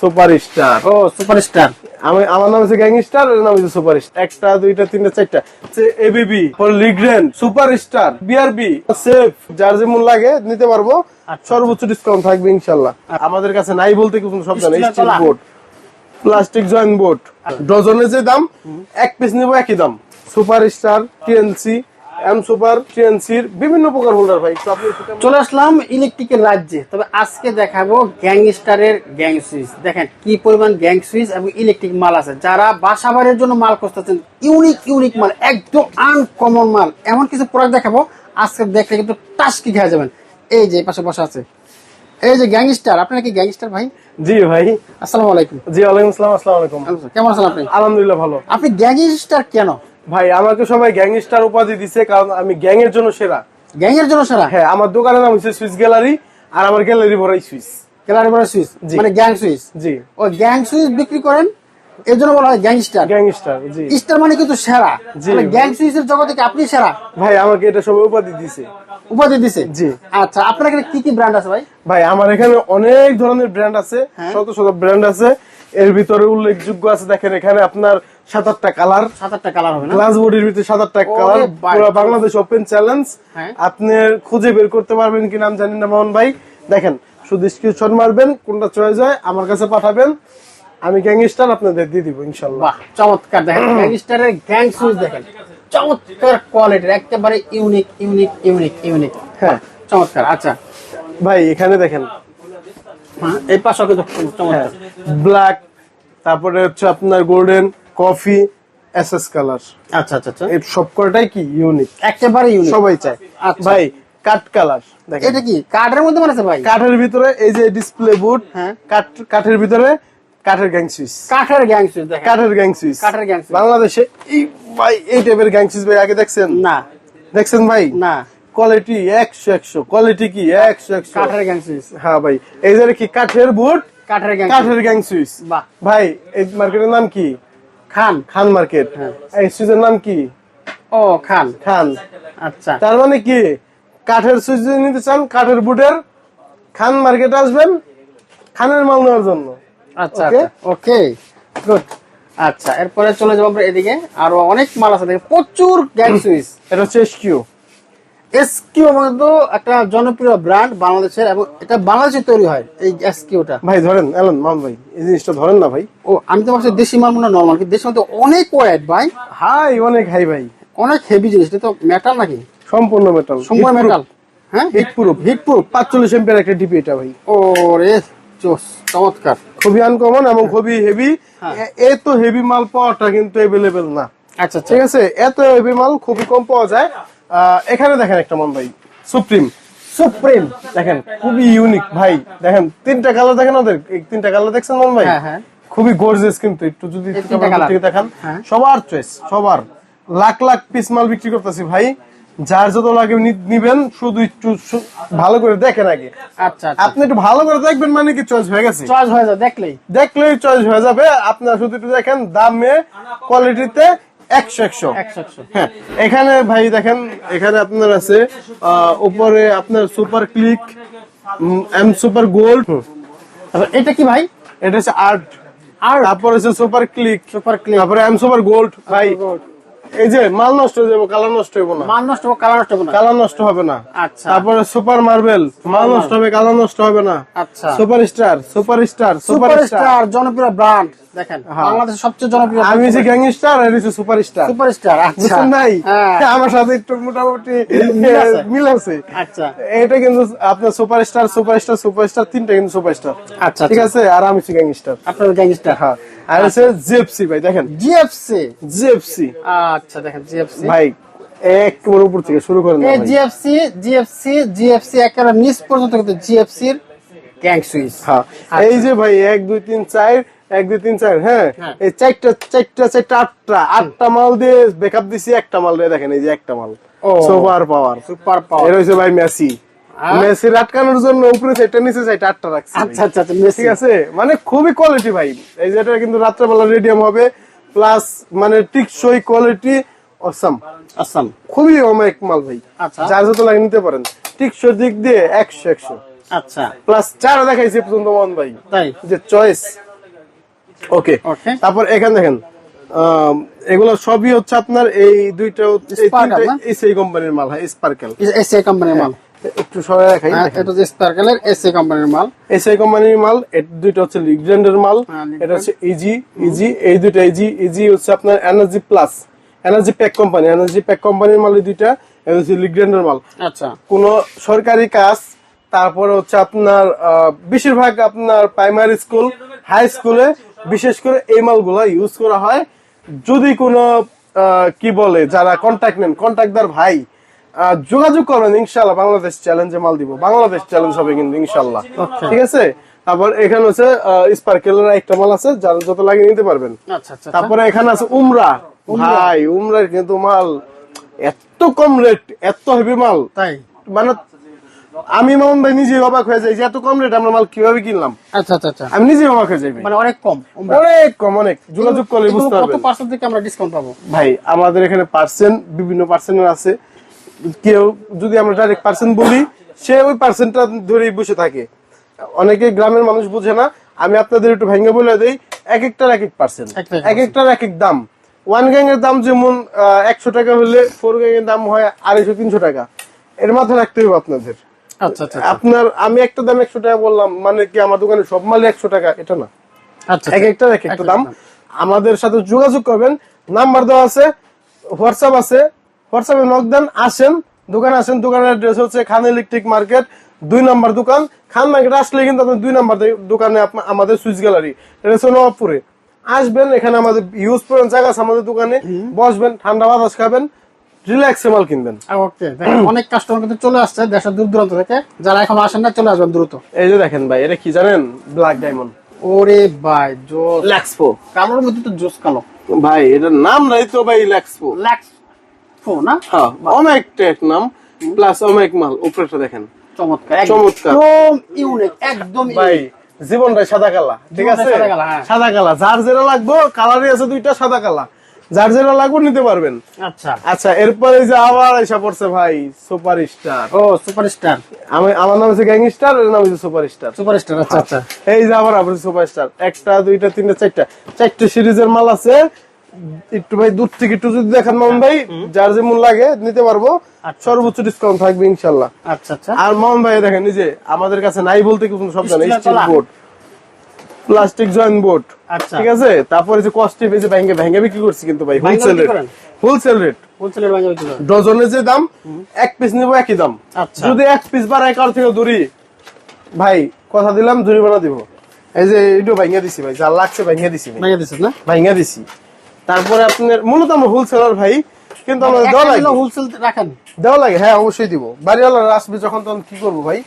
Super star ও superstar. আমি আমার নাম হচ্ছে গ্যাংস্টার এর নাম হচ্ছে সুপার স্টার একটা দুইটা তিনটা চারটা। ABB Legrand super star BRB safe যার যেমন লাগে নিতে পারব। আচ্ছা। সর্বোচ্চ ডিসকাউন্ট থাকবে ইনশাল্লাহ। আমাদের কাছে নাই বলতে কোনো শব্দ নেই। Steel board plastic joint board ডজনের যে দাম এক পিস নিবো একই দাম। Super star TNC M super টিএনসির বিভিন্ন প্রকার হোল্ডার ভাই। চলে আসলাম ইলেকট্রিকের রাজ্যে। তবে আজকে দেখাবো গ্যাংস্টারের গ্যাং সুইচ। দেখেন কি পরিমাণ গ্যাং সুইচ এবং ইলেকট্রিক মাল আছে। যারা বাসা বাড়ির জন্য মাল খুঁজতেছেন ইউনিক ইউনিক মাল একদম আনকমন মাল। এমন কিছু প্রোডাক্ট দেখাবো আজকে দেখলে কিন্তু টাস্কি খেয়ে যাবেন। এই যে পাশে বসা আছে। এই যে গ্যাংস্টার আপনারা কি গ্যাংস্টার ভাই? জি ভাই। আসসালামু আলাইকুম। জি ওয়ালাইকুম আসসালাম আসসালামু আলাইকুম। কেমন আছেন আপনি? আলহামদুলিল্লাহ ভালো। আপনি গ্যাংস্টার কেন? ভাই আমাকে সবাই গ্যাংস্টার উপাধি দিছে কারণ আমি গ্যাং এর জন্য সেরা। গ্যাং এর জন্য সারা? হ্যাঁ আমার দোকানের নাম হচ্ছে সুইস গ্যালারি আর আমার গ্যালারি ভরাই সুইস। বড় সুইচ জি। মানে গ্যাং সুইচ জি। ও গ্যাং সুইচ বিক্রি করেন এর জন্য বলা হয় গ্যাংস্টার। গ্যাংস্টার জি। স্টার মানে কিন্তু সেরা। জি। গ্যাং জগতে কি আপনি সেরা? ভাই আমাকে এটা সবাই উপাধি দিছে। উপাধি দিছে? জি। আচ্ছা আপনার এখানে কি কি ব্র্যান্ড আছে ভাই? ভাই আমার এখানে অনেক ধরনের ব্র্যান্ড আছে হ্যাঁ। শত শত ব্র্যান্ড আছে। এর ভিতরে উল্লেখযোগ্য আছে দেখেন এখানে আপনার সাত আটটা কালার সাত আটটা কালার হবে না? গ্লাস বডির ভিতরে সাত আটটা কালার পুরো বাংলাদেশ ওপেন চ্যালেঞ্জ। আপনি খুঁজে বের করতে পারবেন কি নাম জানি না মোহন ভাই। দেখেন শুধু স্ক্রিনশট মারবেন কোনটা চয়েস হয় আমার কাছে পাঠাবেন। আমি গ্যাংস্টার আপনাদের দিয়ে দিব ইনশাল্লাহ চমৎকার। দেখেন গ্যাংস্টারের গ্যাং সুইচ দেখেন। চমৎকার কোয়ালিটির একেবারে ইউনিক ইউনিক ইউনিক ইউনিক হ্যাঁ। চমৎকার আচ্ছা। ভাই এখানে দেখেন। হ্যাঁ, এই পাশে চমৎকার। ব্ল্যাক তারপরে হচ্ছে আপনার golden coffee S S colour আচ্ছা আচ্ছা আচ্ছা। এই সব কটাই কি ইউনিক একেবারে ইউনিক সবাই চায়। আচ্ছা। ভাই কাঠ কালার দেখেন। এটা কি? কার্ডের মধ্যে বানাচ্ছে ভাই? কাঠের ভিতরে এই যে ডিসপ্লে বুট হ্যাঁ। কাঠ কাঠের ভিতরে কাঠের গ্যাং সুইচ কাঠের গ্যাং সুইচ দেখেন। কাঠের গ্যাং সুইচ কাঠের gang switch। বাংলাদেশে এই ভাই এই টাইপের গ্যাং সুইচ ভাই আগে দেখছেন? না। দেখছেন ভাই? না। কোয়ালিটি একশো একশো। কোয়ালিটি কি? একশো একশো। কাঠের গ্যাং সুইচ হ্যাঁ ভাই। এই যে কি? কাঠের বুট কাঠের গ্যাং কাঠের গ্যাং সুইচ বাহ। ভাই এই মার্কেটের নাম কি? খান। খান মার্কেট। হ্যাঁ। এই সুইচের নাম কি? ও খান। খান। আচ্ছা। তার মানে কি? কাঠের সুইচ যদি নিতে চান কাঠের বুটের খান মার্কেট আসবেন খানের মাল নেওয়ার জন্য। আচ্ছা? ওকে গুড আচ্ছা এরপরে চলে যাব আমরা এদিকে। আরও অনেক মাল আছে প্রচুর গ্যাং সুইচ। এটা হচ্ছে এসকিউ এসকিউ কিন্তু একটা জনপ্রিয় ব্র্যান্ড বাংলাদেশের এবং এটা বাংলাদেশে তৈরি হয় এই এসকিউটা ভাই ধরেন এলেন মাম ভাই এই জিনিসটা ধরেন না ভাই। ও আমি তো ভাবছি দেশি মাল মনে নর্মাল কিন্তু দেশের মধ্যে অনেক ওয়েট ভাই। হাই অনেক হাই ভাই। অনেক হেভি জিনিস এটা তো মেটাল নাকি? সম্পূর্ণ মেটাল সম্পূর্ণ মেটাল হ্যাঁ? হিট প্রুফ হিট প্রুফ পাঁচচল্লিশ এম্পিয়ার একটা ডিপি এটা ভাই। ও রে চোস চমৎকার। খুবই আনকমন এবং খুবই হেভি হ্যাঁ। এত হেভি মাল পাওয়াটা কিন্তু অ্যাভেলেবেল না। আচ্ছা আচ্ছা। ঠিক আছে? এত হেভি মাল খুবই কম পাওয়া যায়। এখানে দেখেন একটা মন ভাই সুপ্রিম। সুপ্রিম দেখেন খুবই ইউনিক ভাই দেখেন তিনটা কালার দেখেন ওদের? তিনটা কালার দেখছেন মান ভাই? হ্যাঁ, হ্যাঁ। খুবই গর্জিয়াস কিন্তু একটু যদি দেখান। হ্যাঁ। সবার চয়েস সবার। লাখ লাখ পিস মাল বিক্রি করতেছি ভাই। যার যত লাগে নিবেন শুধু একটু ভালো করে দেখেন আগে। আচ্ছা আচ্ছা। আপনি একটু ভালো করে দেখবেন মানে কি চয়েস হয়ে গেছে? চয়েস হয়ে যাবে দেখলেই। দেখলেই চয়েস হয়ে যাবে। আপনার শুধু একটু দেখেন দামে কোয়ালিটিতে একশো একশো। হ্যাঁ এখানে ভাই দেখেন এখানে আপনার আছে উপরে আপনার super click M super gold এটা কি ভাই? এটা হচ্ছে আর্ট আর তারপর হচ্ছে সুপার ক্লিক সুপার ক্লিক তারপরে এম সুপার গোল্ড ভাই। এই যে মাল নষ্ট হয়ে যাবে কালার নষ্ট হইব না। মান নষ্ট হবে কালার নষ্ট হবে না। কালার নষ্ট হবে না। আচ্ছা। তারপরে সুপার মার্বেল মাল নষ্ট হবে কালার নষ্ট হবে না। আচ্ছা। Super star super star super star. জনপ্রিয় ব্র্যান্ড দেখেন হ্যাঁ। বাংলাদেশের সবচেয়ে জনপ্রিয় আমি যে গ্যাংস্টার আর হচ্ছে সুপার স্টার। সুপার স্টার আচ্ছা। হ্যাঁ। আমার সাথে একটু মোটামুটি মিল আছে। আচ্ছা। এটা কিন্তু আপনার super star super star super star তিনটা কিন্তু সুপার স্টার। আচ্ছা ঠিক আছে? আর আমি গ্যাংস্টার। আপনার গ্যাংস্টার। হ্যাঁ। আর হচ্ছে জিএফসি ভাই দেখেন। জিএফসি? জিএফসি। আচ্ছা দেখেন জিএফসি। ভাই উপর থেকে শুরু করেন এই জিএফসি জিএফসি জিএফসি একেবারে নিচ পর্যন্ত কিন্তু জিএফসির গ্যাং সুইচ হ্যাঁ। এই যে ভাই এক দুই তিন চার এক দুই তিন চার হ্যাঁ? হ্যাঁ। এই চারটা চারটা চারটা আটটা আটটা মাল দিয়ে বেকআপ দিছি একটা মাল দিয়ে দেখেন এই যে একটা মাল। সুপার পাওয়ার সুপার এর পাওয়ার হয়েছে ভাই মেসি? মেসির আটকানোর জন্য উপরে নিচে আটটা রাখছি। আচ্ছা আচ্ছা আচ্ছা ঠিক আছে? মানে খুবই কোয়ালিটি ভাই। এই যে এটা কিন্তু রাত্রেবেলা রেডিয়াম হবে প্লাস মানে টিকসই কোয়ালিটি অসাম আসাম খুবই অমায়িক মাল ভাই। আচ্ছা। যার যত লাগে নিতে পারেন। টিকসই দিক দিয়ে একশো একশো। আচ্ছা। প্লাস চার দেখাইছে পর্যন্ত মন ভাই। তাই? যে চয়েস ওকে. তারপর এখানে দেখেন এগুলো সবই হচ্ছে আপনার এই দুইটা এই কোম্পানির মাল হ্যাঁ স্পার্কেল এসএ কোম্পানির মাল। একটু সবাই দেখাই হ্যাঁ, এটা হচ্ছে স্পার্কেলের এসএ কোম্পানির মাল। এসআই কোম্পানির মাল দুইটা হচ্ছে লিগ্রেন্ডের মাল হ্যাঁ, এটা হচ্ছে ইজি ইজি এই দুইটা ইজি ইজি হচ্ছে আপনার energy plus energy pack company energy pack কোম্পানির মাল এই দুইটা এটা হচ্ছে লিগ্রেন্ডের মাল। আচ্ছা। কোন সরকারি কাজ তারপরে হচ্ছে আপনার বেশিরভাগ আপনার প্রাইমারি স্কুল হাই স্কুলে বিশেষ করে এই মালগুলো ইউজ করা হয়। যদি কোনো কি বলে যারা কন্ট্যাক্ট নেন কন্ট্যাক্টদার ভাই যোগাযোগ করবেন ইনশাল্লাহ বাংলাদেশ চ্যালেঞ্জে মাল দিব। বাংলাদেশ চ্যালেঞ্জ হবে কিন্তু ইনশাল্লাহ। ঠিক আছে? তারপর এখানে হচ্ছে স্পার্কেলের একটা মাল আছে যারা যত লাগিয়ে নিতে পারবেন। আচ্ছা আচ্ছা তারপরে এখানে আছে উমরা। ভাই উমরার কিন্তু মাল এত কম রেট এত হেভি মাল। তাই? মানে আমি মামুন ভাই নিজে অবাক হয়ে যাই যে এত কম রেট আমরা মাল কীভাবে কিনলাম। আচ্ছা আচ্ছা আচ্ছা। আমি নিজে অবাক হয়ে যাই মানে অনেক কম অনেক কম অনেক। যোগাযোগ করলে বুঝতে কত পার্সেন্ট থেকে আমরা ডিসকাউন্ট পাবো? ভাই আমাদের এখানে পার্সেন্ট বিভিন্ন পার্সেন্টের আছে। কেউ যদি আমরা ডাইরেক্ট পার্সেন্ট বলি সে ওই পার্সেন্টটা ধরেই বসে থাকে। অনেকে গ্রামের মানুষ বুঝে না আমি আপনাদের একটু ভেঙে বলে দেই এক একটার এক এক পার্সেন্ট এক এক এক একটার এক এক দাম। ওয়ান গ্যাং এর দাম যেমন একশো টাকা হলে ফোর গ্যাং এর দাম হয় আড়াইশো তিনশো টাকা। এর মাথায় রাখতে হবে আপনাদের। আচ্ছা আচ্ছা আপনার আমি একটা দাম একশো টাকা বললাম মানে কি আমার দোকানে সব মালে একশো টাকা? এটা না। আচ্ছা এক একটার এক একটা দাম। আমাদের সাথে যোগাযোগ করবেন নাম্বার দেওয়া আছে হোয়াটসঅ্যাপ আছে হোয়াটসঅ্যাপে নক দেন আসেন দোকানে আসেন দোকানের অ্যাড্রেস হচ্ছে খান ইলেকট্রিক মার্কেট দুই নাম্বার দোকান। খান মার্কেট আসলে কিন্তু আপনার দুই নাম্বার দোকানে আমাদের সুইচ গ্যালারি এটা হচ্ছে নবাবপুরে। আসবেন এখানে আমাদের ইউজ করেন জায়গা আছে আমাদের দোকানে। বসবেন ঠান্ডা বাতাস খাবেন রিল্যাক্সে মাল কিনবেন। ওকে অনেক কাস্টমার কিন্তু চলে আসছে দেশের দূর দূরান্ত থেকে। যারা এখন আসেন না চলে আসবেন দ্রুত। এই যে দেখেন ভাই এটা কি জানেন? ব্ল্যাক ডায়মন্ড ওরে ভাই জোস। ল্যাক্সপো কালোর মধ্যে তো জোস কালো। ভাই এটার নাম নাই তো ভাই ল্যাক্সপো ল্যাক্স না? হ্যাঁ অনেক টেক নাম প্লাস অনেক মাল উপরেটা দেখেন। চমৎকার চমৎকার। একদম ইউনিক একদম ভাই জীবনটাই সাদা কালা ঠিক আছে? সাদা কালা, হ্যাঁ। সাদা কালা যার যেটা লাগবো কালারই আছে দুইটা সাদা কালা। যার যেটা লাগবে নিতে পারবেন। আচ্ছা। আচ্ছা এরপরে যে আবার এসে পড়ছে ভাই সুপার স্টার ও সুপারস্টার। আমি আমার নাম হচ্ছে গ্যাংস্টার এর নাম হচ্ছে সুপার স্টার সুপারস্টার আচ্ছা আচ্ছা। এই যে আবার আবার সুপার স্টার একটা দুইটা তিনটা চারটা। চারটে সিরিজের মাল আছে। একটু ভাই দূর থেকে একটু যদি দেখেন মামুন ভাই যার যেমন লাগে নিতে পারব। সর্বোচ্চ ডিসকাউন্ট থাকবে ইনশাল্লাহ। আচ্ছা আচ্ছা। আর মোহন ভাই দেখেন এই যে আমাদের কাছে নাই বলতে কোনো শব্দ নেই steel board. Plastic joint board. আচ্ছা। ঠিক আছে? তারপরে যে কস্টিপ এই যে ভেঙে ভেঙে বিক্রি করছি কিন্তু ভাই হোলসেল রেট হোলসেল রেট। ডজনের যে দাম এক পিস নিবো একই দাম। আচ্ছা। যদি এক পিস বাড়ায় কার থেকে দূরি? ভাই কথা দিলাম জরিমানা দিব। এই যে এটাও ভাঙিয়ে দিছি ভাই যা লাগছে ভাঙিয়ে দিছি। ভাই ভেঙে দিচ্ছেন না? ভাঙিয়ে দিছি। তারপরে আপনার মূলত আমরা হোলসেলার ভাই কিন্তু আমরা দেওয়া লাগে। হোলসেল রাখেন। দেওয়া লাগে হ্যাঁ অবশ্যই দিব। বাড়িওয়ালারা আসবে যখন তখন কি করব ভাই?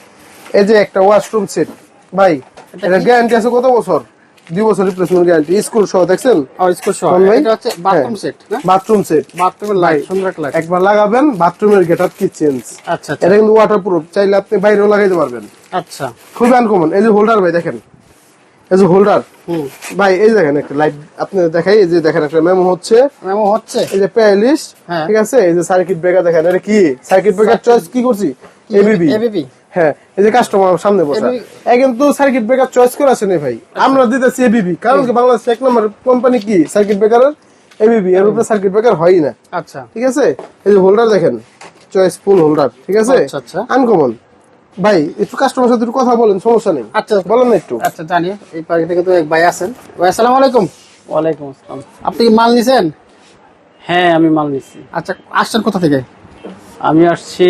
এই যে একটা ওয়াশরুম সেট ভাই এটা গ্যারান্টি আছে কত বছর? দুই বছর রিপ্লেসমেন্ট গ্যারান্টি স্কুল সহ দেখছেন? স্কুল সহ? এটা হচ্ছে বাথরুম। সেট না? বাথরুম সেট বাথরুমের লাইট সুন্দর লাইট একবার লাগাবেন বাথরুমের গেটআপ কি চেঞ্জ আচ্ছা আচ্ছা। এটা কিন্তু ওয়াটার প্রুফ চাইলে আপনি বাইরেও লাগাইতে পারবেন। আচ্ছা। খুবই আনকমন এই যে হোল্ডার ভাই দেখেন। এই যে হোল্ডার ভাই এই দেখেন একটা লাইট আপনি দেখাই এই যে দেখেন একটা মেমো হচ্ছে। এমন হচ্ছে। এই যে হ্যাঁ। ঠিক আছে? এই যে সার্কিট ব্রেকার দেখেন এটা কি? সার্কিট ব্রেকার চয়েস কি করছি? এবিবি এবিবি হ্যাঁ এই যে কাস্টমার সামনে বসা। কিন্তু সার্কিট ব্রেকার চয়েস করে আসেনি ভাই। আমরা দিতেছি এবিবি কারণ কি বাংলাদেশ এক নম্বর কোম্পানি কি? সার্কিট ব্রেকারের এবিবি এর উপরে সার্কিট ব্রেকার হয় না। আচ্ছা। ঠিক আছে? এই যে হোল্ডার দেখেন চয়েস ফুল হোল্ডার ঠিক আছে? আচ্ছা, আচ্ছা। আনকমন ভাই একটু কাস্টমার সাথে একটু কথা বলেন সমস্যা নেই। আচ্ছা। বলেন না একটু। আচ্ছা জানি। এই পার্কে থেকে তো এক ভাই আছেন। ভাই আসসালামু আলাইকুম। ওয়ালাইকুম আসসালাম। আপনি কি মাল নিছেন? হ্যাঁ আমি মাল নিচ্ছি আচ্ছা আসছেন কোথা থেকে? আমি আসছি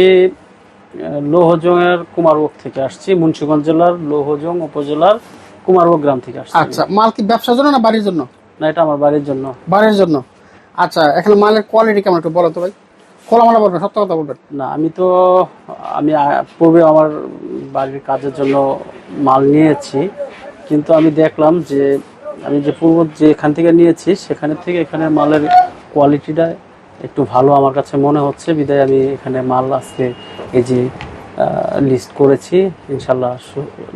লৌহজংয়ের কুমারবক থেকে আসছি মুন্সিগঞ্জ জেলার লৌহজং উপজেলার কুমারবক গ্রাম থেকে আসছি। আচ্ছা মাল কি ব্যবসার জন্য না বাড়ির জন্য? না এটা আমার বাড়ির জন্য। বাড়ির জন্য। আচ্ছা এখানে মালের কোয়ালিটি কেমন একটু বলো তো ভাই। খোলামালা বলবেন সত্য কথা বলবেন? না আমি তো আমি পূর্বে আমার বাড়ির কাজের জন্য মাল নিয়েছি কিন্তু আমি দেখলাম যে আমি যে পূর্ব যেখান থেকে নিয়েছি সেখানে থেকে এখানে মালের কোয়ালিটিটা একটু ভালো আমার কাছে মনে হচ্ছে। বিদায় আমি এখানে মাল আজকে এই যে লিস্ট করেছি ইনশাল্লাহ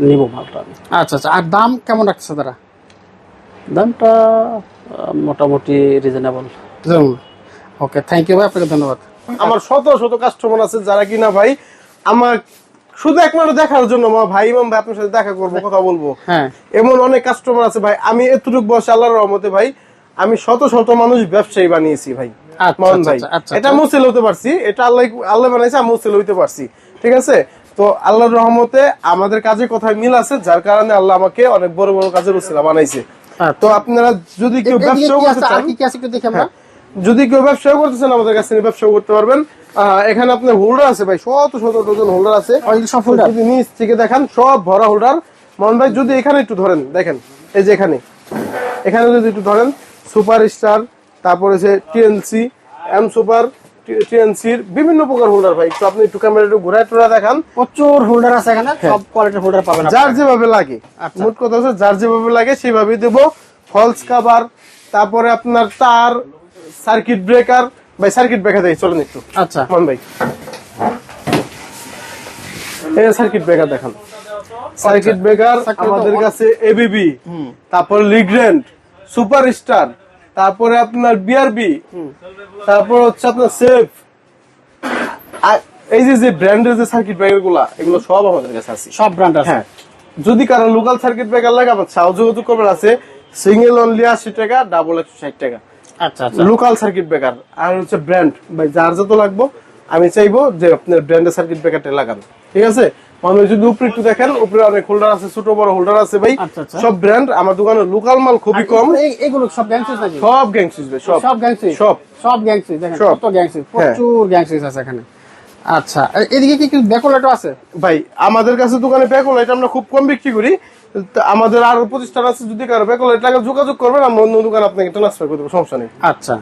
নিব মালটা আমি। আচ্ছা আচ্ছা আর দাম কেমন রাখছে তারা? দামটা মোটামুটি রিজনেবল ওকে থ্যাংক ইউ ভাই আপনাকে ধন্যবাদ। আমার শত শত কাস্টমার আছে যারা কিনা ভাই আমার শুধু একমাত্র দেখার জন্য মা ভাই ইমাম ভাই আপনার সাথে দেখা করব কথা বলব। হ্যাঁ। এমন অনেক কাস্টমার আছে ভাই আমি এতটুকু বয়সে আল্লাহর রহমতে ভাই আমি শত শত মানুষ ব্যবসায়ী বানিয়েছি ভাই। আচ্ছা, আচ্ছা, ভাই আচ্ছা, এটা মুসেল হতে পারছি এটা আল্লাহ আল্লাহ বানাইছে আমি মুসেল হইতে পারছি ঠিক আছে? তো আল্লাহর রহমতে আমাদের কাজে কোথায় মিল আছে যার কারণে আল্লাহ আমাকে অনেক বড় বড় কাজের উসিলা বানাইছে। তো আপনারা যদি কেউ কি করতে চান হ্যাঁ। যদি কেউ ব্যবসাও করতেছেন আমাদের কাছে নিয়ে ব্যবসাও করতে পারবেন। এখানে আপনার হোল্ডার আছে ভাই শত শত ডজন হোল্ডার আছে। সব? যদি নিচ থেকে দেখেন সব ভরা হোল্ডার মন ভাই যদি এখানে একটু ধরেন দেখেন এই যে এখানে। এখানে যদি একটু ধরেন সুপার স্টার তারপরে যে টিএনসি এম সুপার টিএনসির বিভিন্ন প্রকার হোল্ডার ভাই। একটু আপনি একটু ক্যামেরা একটু ঘুরায় টুরা দেখান। প্রচুর হোল্ডার আছে এখানে সব কোয়ালিটির হোল্ডার পাবেন যার যেভাবে লাগে। আচ্ছা। মোট কথা হচ্ছে যার যেভাবে লাগে সেভাবেই দেবো। ফলস কাভার তারপরে আপনার তার সার্কিট ব্রেকার ভাই সার্কিট ব্রেকার দেখি চলেন একটু। আচ্ছা। মান ভাই। এই সার্কিট ব্রেকার দেখান। সার্কিট ব্রেকার আমাদের কাছে এবিবি তারপর লিগ্রেন্ড সুপার স্টার তারপরে আপনার বিআরবি তারপর হচ্ছে আপনার সেফ। এই যে যে ব্র্যান্ডের যে সার্কিট ব্রেকারগুলা এগুলো সব আমাদের কাছে আছে। সব ব্র্যান্ড আছে। হ্যাঁ। যদি কারও লোকাল সার্কিট ব্রেকার লাগে আমার সাহায্য যোগাযোগ করবেন আছে সিঙ্গেল অনলি আশি টাকা ডাবল একশো ষাট টাকা। লোকাল সার্কিট ব্রেকার আর হচ্ছে ব্র্যান্ড ভাই যার যত লাগবো আমি চাইব যে আপনার ব্র্যান্ডের সার্কিট ব্রেকারটা লাগান। ঠিক আছে? মানুষ যদি উপরে একটু দেখেন উপরে অনেক হোল্ডার আছে ছোট বড় হোল্ডার আছে ভাই। আচ্ছা, আচ্ছা। সব ব্র্যান্ড আমার দোকানে লোকাল মাল খুবই কম। এগুলো সব গ্যাং সুইচ নাকি? সব গ্যাং সুইচ ভাই সব। সব গ্যাং সুইচ সব। সব গ্যাং সুইচ দেখেন কত গ্যাং সুইচ হ্যাঁ। প্রচুর গ্যাং সুইচ আছে এখানে। আচ্ছা এদিকে কি কিছু ব্যাকলাইটও আছে? ভাই আমাদের কাছে দোকানে ব্যাকলাইট আমরা খুব কম বিক্রি করি। আমাদের আরও প্রতিষ্ঠান আছে যদি কারও ব্যাকলাইট লাগে যোগাযোগ করবেন, আমরা অন্য দোকান আপনাকে ট্রান্সফার করে দেবো, সমস্যা নেই। আচ্ছা।